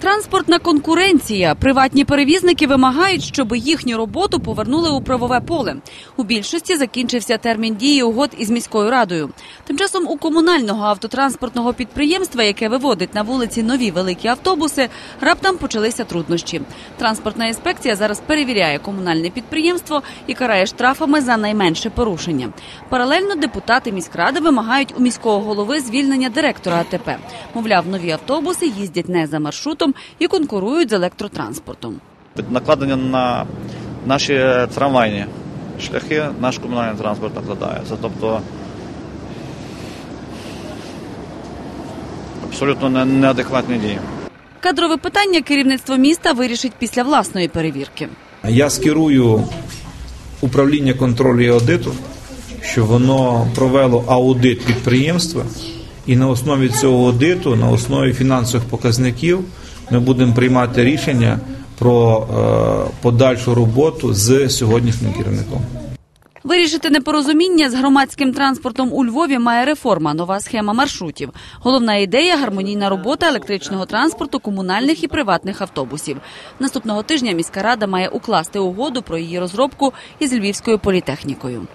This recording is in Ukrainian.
Транспортна конкуренція. Приватні перевізники вимагають, щоб їхню роботу повернули у правове поле. У більшості закінчився термін дії угод із міською радою. Тим часом у комунального автотранспортного підприємства, яке виводить на вулиці нові великі автобуси, раптом почалися труднощі. Транспортна інспекція зараз перевіряє комунальне підприємство і карає штрафами за найменше порушення. Паралельно депутати міськради вимагають у міського голови звільнення директора АТП. Мовляв, нові автобуси їздять не за маршрутом і конкурують з електротранспортом. накладення на наші трамвайні шляхи наш комунальний транспорт накладає. Це тобто абсолютно неадекватні дії. Кадрове питання керівництво міста вирішить після власної перевірки. Я скерую управління контролю і аудиту, щоб воно провело аудит підприємства, і на основі цього аудиту, на основі фінансових показників, ми будемо приймати рішення про е, подальшу роботу з сьогоднішнім керівником. Вирішити непорозуміння з громадським транспортом у Львові має реформа, нова схема маршрутів. Головна ідея гармонійна робота електричного транспорту, комунальних і приватних автобусів. Наступного тижня міська рада має укласти угоду про її розробку із львівською політехнікою.